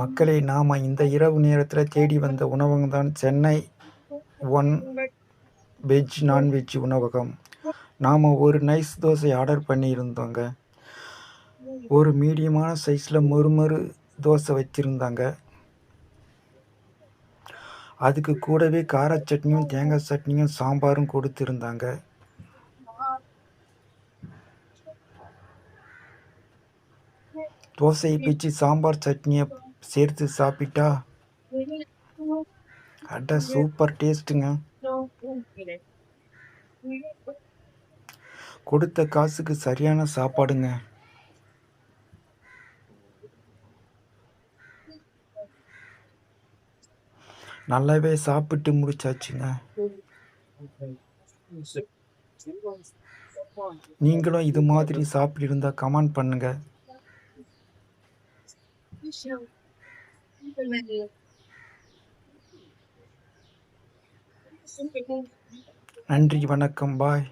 மக்களே நாம இந்த இரவு நேரத்தில் தேடி வந்த உணவகம் தான் சென்னை ஒன் வெஜ் நான்வெஜ் உணவகம். நாம ஒரு நைஸ் தோசை ஆர்டர் பண்ணியிருந்தோங்க. ஒரு மீடியமான சைஸில் மொறுமொறு தோசை வச்சுருந்தாங்க. அதுக்கு கூடவே கார சட்னியும் தேங்காய் சட்னியும் சாம்பாரும் கொடுத்துருந்தாங்க. தோசையை பிச்சு சாம்பார் சட்னியை சேர்த்து சாப்பிட்டா? அட சூப்பர் டேஸ்ட்டுங்க. கொடுத்த காசுக்கு சரியான சாப்பாடுங்க. நல்லாவே சாப்பிட்டு முடிச்சாச்சுங்க. நீங்களும் இது மாதிரி சாப்பிட்டு இருந்தா கமெண்ட் பண்ணுங்க. நன்றி வணக்கம். பாய்